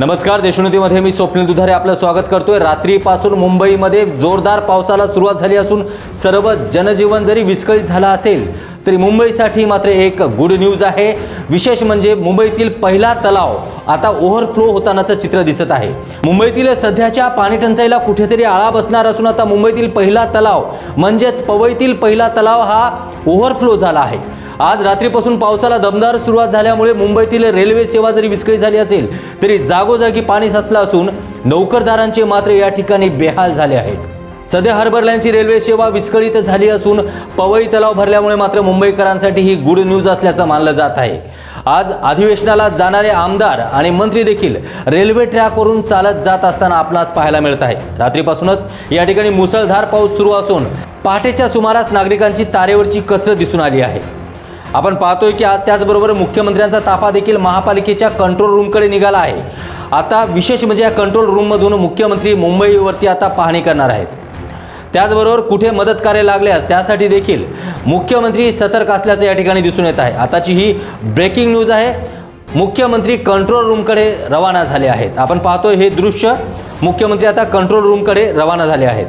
नमस्कार देशोन्नतीमध्ये मी स्वप्नील दुधारे आपलं स्वागत करतोय. रात्रीपासून मुंबईमध्ये जोरदार पावसाला सुरुवात झाली असून सर्व जनजीवन जरी विस्कळीत झालं असेल तरी मुंबईसाठी मात्र एक गुड न्यूज आहे. विशेष म्हणजे मुंबईतील पहिला तलाव आता ओव्हरफ्लो होतानाचं चित्र दिसत आहे. मुंबईतील सध्याच्या पाणी टंचाईला कुठेतरी आळा बसणार असून आता मुंबईतील पहिला तलाव म्हणजेच पवईतील पहिला तलाव हा ओव्हरफ्लो झाला आहे. आज रात्रीपासून पावसाला दमदार सुरुवात झाल्यामुळे मुंबईतील रेल्वे सेवा जरी विस्कळीत झाली असेल तरी जागोजागी पाणी साचलं असून नौकरदारांचे मात्र या ठिकाणी बेहाल झाले आहेत. सध्या हार्बरलँडची रेल्वे सेवा विस्कळीत झाली असून पवई तलाव भरल्यामुळे मात्र मुंबईकरांसाठी ही गुड न्यूज असल्याचं मानलं जात आहे. आज अधिवेशनाला जाणारे आमदार आणि मंत्री देखील रेल्वे ट्रॅकवरून चालत जात असताना आपणास पाहायला मिळत आहे. रात्रीपासूनच या ठिकाणी मुसळधार पाऊस सुरू असून पहाटेच्या सुमारास नागरिकांची तारेवरची कसरत दिसून आली आहे. आपण पाहतोय की आज त्याचबरोबर मुख्यमंत्र्यांचा ताफा देखील महापालिकेच्या कंट्रोल रूमकडे निघाला आहे. आता विशेष म्हणजे या कंट्रोल रूममधून मुख्यमंत्री मुंबईवरती आता पाहणी करणार आहेत. त्याचबरोबर कुठे मदत कार्य लागल्यास त्यासाठी देखील मुख्यमंत्री सतर्क असल्याचं या ठिकाणी दिसून येत आहे. आताची ही ब्रेकिंग न्यूज आहे. मुख्यमंत्री कंट्रोल रूमकडे रवाना झाले आहेत. आपण पाहतोय हे दृश्य मुख्यमंत्री आता कंट्रोल रूमकडे रवाना झाले आहेत.